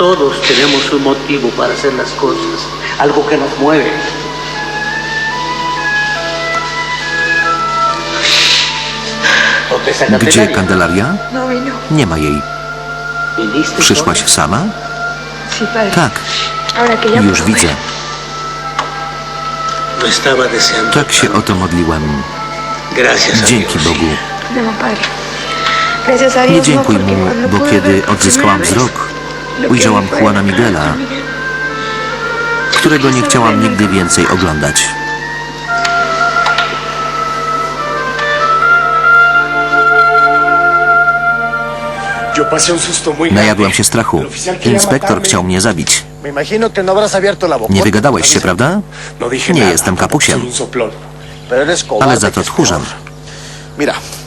Todos tenemos un motivo para hacer las cosas, algo que nos mueve. ¿Dónde está Gdzie Candelaria? Candelaria? No. Nie ma jej. ¿Viniste Przyszłaś sama? Tak, Ahora que ya już widzę. deseando. Tak się o to a Dzięki. Bogu. No. Nie no, dziękuj mu, bo kiedy odzyskałam wzrok, ujrzałam Juana Miguela, którego nie chciałam nigdy więcej oglądać. Grande. się strachu. Inspektor chciał mnie zabić. Nie wygadałeś się, prawda? Nie jestem kapusiem. Ale za to tchórzem.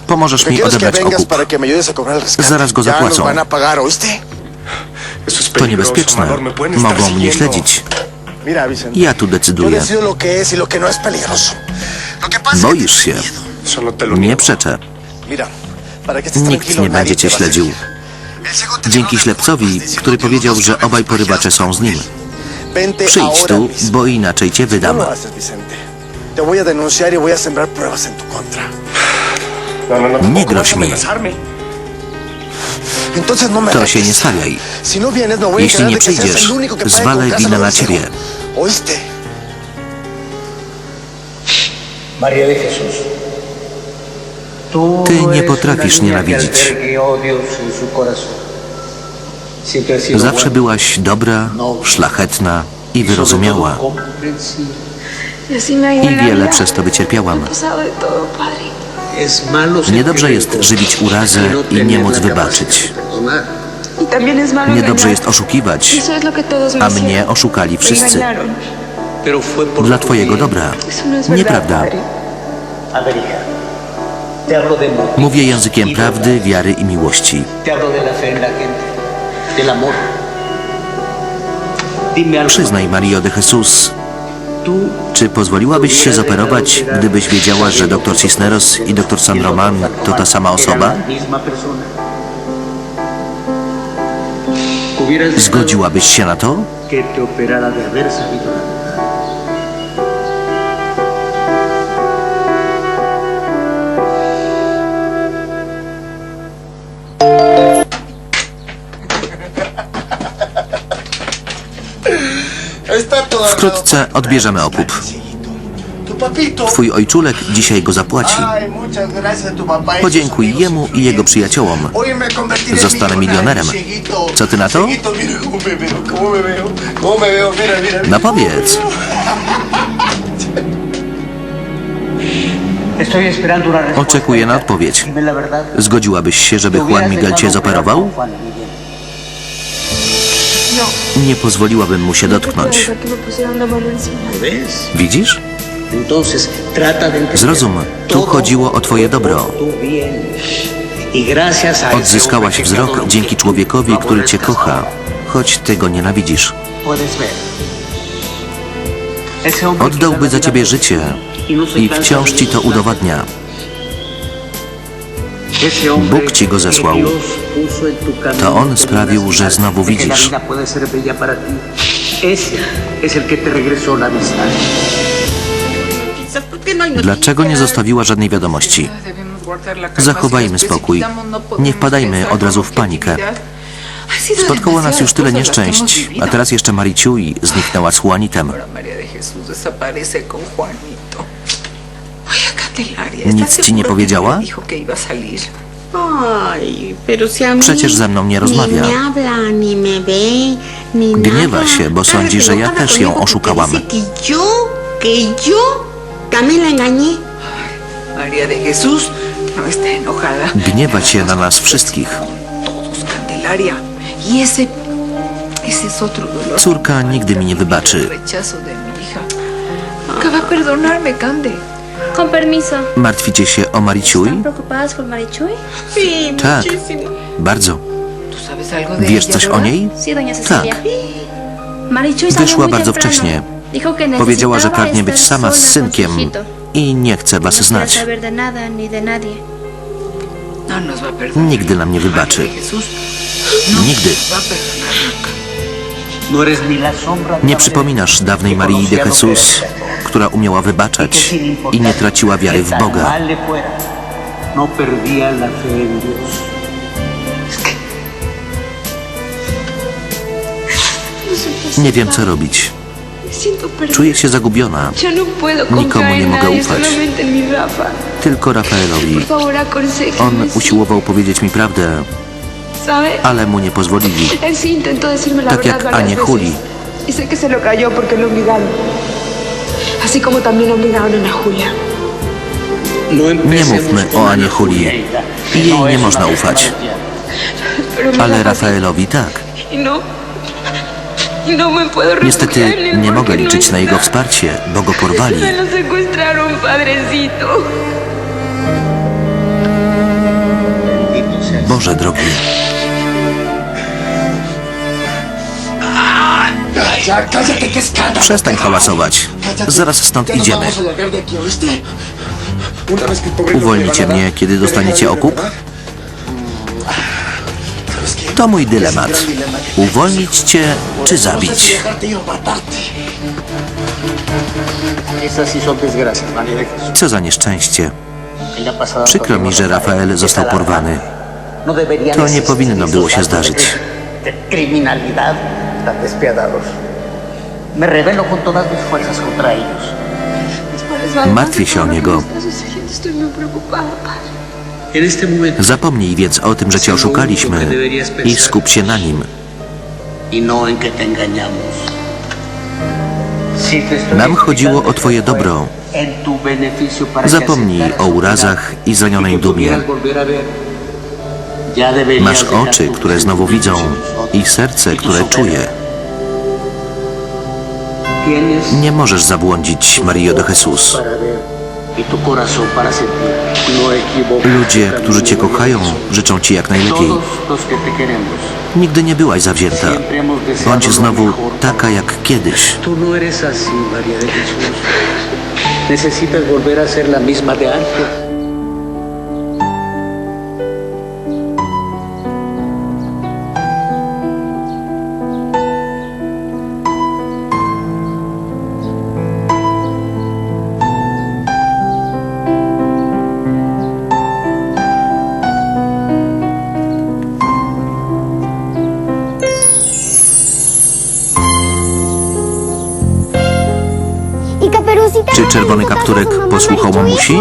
Pomożesz mi odebrać okup. Zaraz go zapłacą. To niebezpieczne. Mogą mnie śledzić. Ja tu decyduję. y no Boisz się. No Nie przeczę. Nikt nie będzie cię śledził. Dzięki ślepcowi, który que powiedział, że obaj porywacze są z nim. Przyjdź tu, bo inaczej cię No wydam. y. No, no, no. Nie groź mi. To się nie stawiaj. No a Jeśli nie przyjdziesz, casa winę na ciebie. Ty no nie potrafisz nienawidzić. Zawsze byłaś dobra, szlachetna i wyrozumiała. I wiele przez to wycierpiałam. Niedobrze jest żywić urazę i nie móc wybaczyć. Niedobrze jest oszukiwać, a mnie oszukali wszyscy. Dla twojego dobra. Nieprawda. Mówię językiem prawdy, wiary i miłości. Przyznaj, Mario de Jesus, czy pozwoliłabyś się zoperować, gdybyś wiedziała, że dr Cisneros i dr San Roman to ta sama osoba? Zgodziłabyś się na to? Wkrótce odbierzemy okup. Twój ojczulek dzisiaj go zapłaci. Podziękuj jemu i jego przyjaciołom. Zostanę milionerem. Co ty na to? No powiedz. Oczekuję na odpowiedź. Zgodziłabyś się, żeby Juan Miguel cię zoperował? No. Nie pozwoliłabym mu się No dotknąć. Widzisz? Zrozum, tu chodziło o twoje dobro. Y Odzyskałaś wzrok dzięki człowiekowi, który cię kocha, choć ty go nienawidzisz. Oddałby za ciebie życie y no i wciąż ci to udowadnia. Bóg ci go zesłał. To on sprawił, że znowu widzisz. Dlaczego nie zostawiła żadnej wiadomości? Zachowajmy spokój. Nie wpadajmy od razu w panikę. Spotkało nas już tyle nieszczęść, a teraz jeszcze Mariciui zniknęła z Juanitem. Nic ¿estás ci nie powiedziała? Przecież ze mną nie rozmawia. Gniewa się, bo sądzi, że ja też ją oszukałam. no. Gniewa się na nas wszystkich. Y. Córka nigdy mi nie wybaczy. Con permiso. Martwicie się o Mariciui? ¿Están preocupadas por Marichuy? Sí, Tak, muchísimo. bardzo. ¿Tú sabes algo de Wiesz ella, coś o verdad? niej? Sí, doña Cecilia. Tak. Marichuy salió Wyszła muy bardzo temprano. wcześnie. Dijo que Powiedziała, że necesitaba pragnie być estar sama z sola con su synkiem hijito. i nie chce was No quiere znać. saber de nada ni de nadie. No nos va a perdonar. Nigdy nam nie wybaczy. de Jesús Nigdy. va a perdonar nunca. No eres ni la sombra de Nie przypominasz dawnej Marii de Jesus, która umiała wybaczać i nie traciła wiary w Boga. no. Nie wiem, co robić. Czuję się zagubiona. Nikomu nie mogę ufać. Tylko Rafaelowi. On usiłował powiedzieć mi prawdę, ale mu nie pozwolili. Tak jak veces. Juli. Y sé que se lo cayó porque lo obligaron. Así como también obligaron a Ana Julia. No Nie mówmy o Anie Julii. Jej nie można ufać. Ale. Rafaelowi tak. Y no. Y no Niestety nie mogę no liczyć na jego wsparcie, bo go porwali. Boże drogi, przestań hałasować. Zaraz stąd idziemy. Uwolnicie mnie, kiedy dostaniecie okup? To mój dylemat. Uwolnić cię czy zabić? Co za nieszczęście. Przykro mi, że Rafael został porwany. To nie powinno było się zdarzyć. Me rebelo con todas mis fuerzas contra ellos. Martwię się o niego. Zapomnij więc o tym, że cię oszukaliśmy i skup się na nim. y no Nam chodziło o twoje dobro. Zapomnij o urazach i zranionej y que dumie. Masz oczy, które znowu widzą i serce, które czuje. Nie możesz zabłądzić, Mario de Jesus. Ludzie, którzy cię kochają, życzą ci jak najlepiej. Nigdy nie byłaś zawzięta. Bądź znowu taka jak kiedyś. No. Necesitas volver a ser la misma de antes. Czy czerwony kapturek posłuchał mamusi?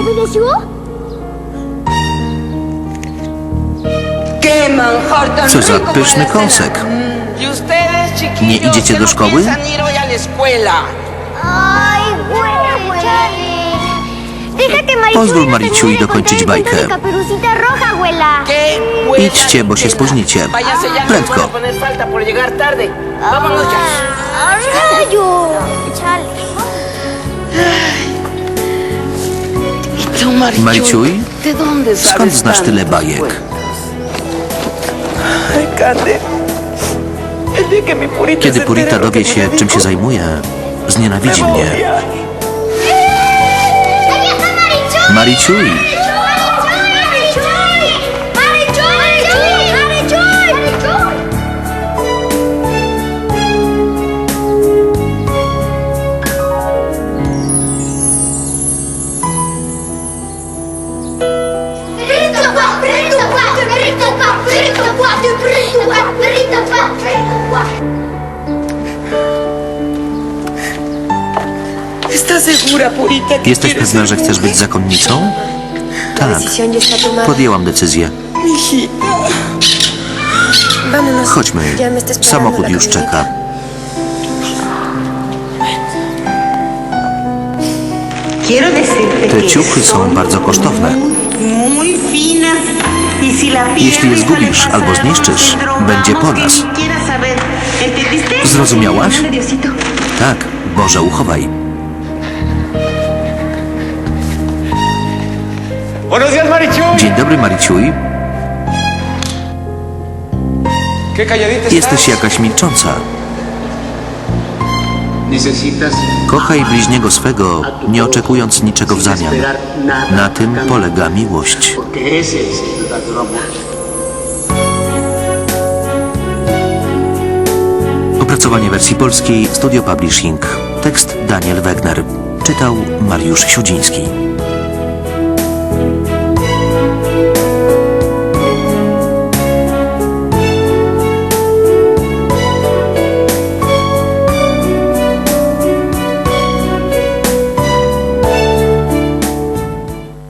Co za pyszny kąsek. ¿Y ¿Nie idziecie do no szkoły? Pozwól y Mariciu i dokończyć bajkę. de Caperucita Roja, abuela. ¿Qué huela Idźcie, bo się spóźnicie. No Prędko. van sabes Skąd znasz tyle bajek? Kiedy Purita dowie się, czym się zajmuje, znienawidzi mnie. odiar. Jesteś pewna, że chcesz być zakonnicą? Tak, podjęłam decyzję. Chodźmy. Samochód już czeka. Te ciuchy są bardzo kosztowne. Jeśli je zgubisz albo zniszczysz, będzie po nas. Zrozumiałaś? Tak, Boże, uchowaj. Buenos días. Dzień dobry, Mariciuj. Qué calladita Jesteś jakaś milcząca. Necesitas Kochaj bliźniego swego, nie oczekując niczego w zamian. Na tym polega miłość. porque ese es el verdadero amor. Opracowanie wersji polskiej Studio Publishing. Tekst Daniel Wegner. Czytał Mariusz Siudziński.